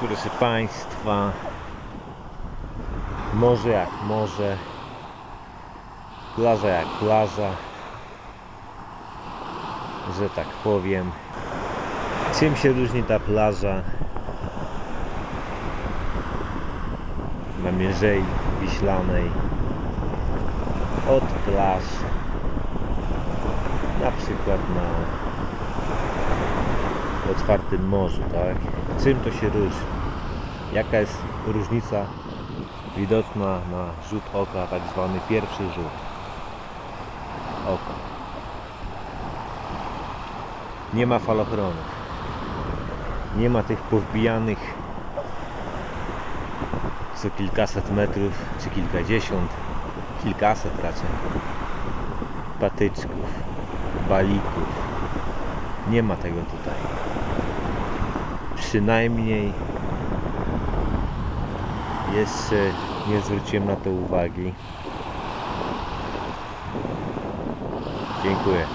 Proszę Państwa, morze jak morze, plaża jak plaża, że tak powiem. Czym się różni ta plaża na Mierzei Wiślanej od plaż na przykład na otwartym morzu, tak? Czym to się różni? Jaka jest różnica widoczna na rzut oka, tak zwany pierwszy rzut oka? Nie ma falochronów. Nie ma tych powbijanych co kilkaset metrów, czy kilkadziesiąt, kilkaset raczej patyczków, balików. Nie ma tego tutaj. Przynajmniej jeszcze nie zwróciłem na to uwagi. Dziękuję.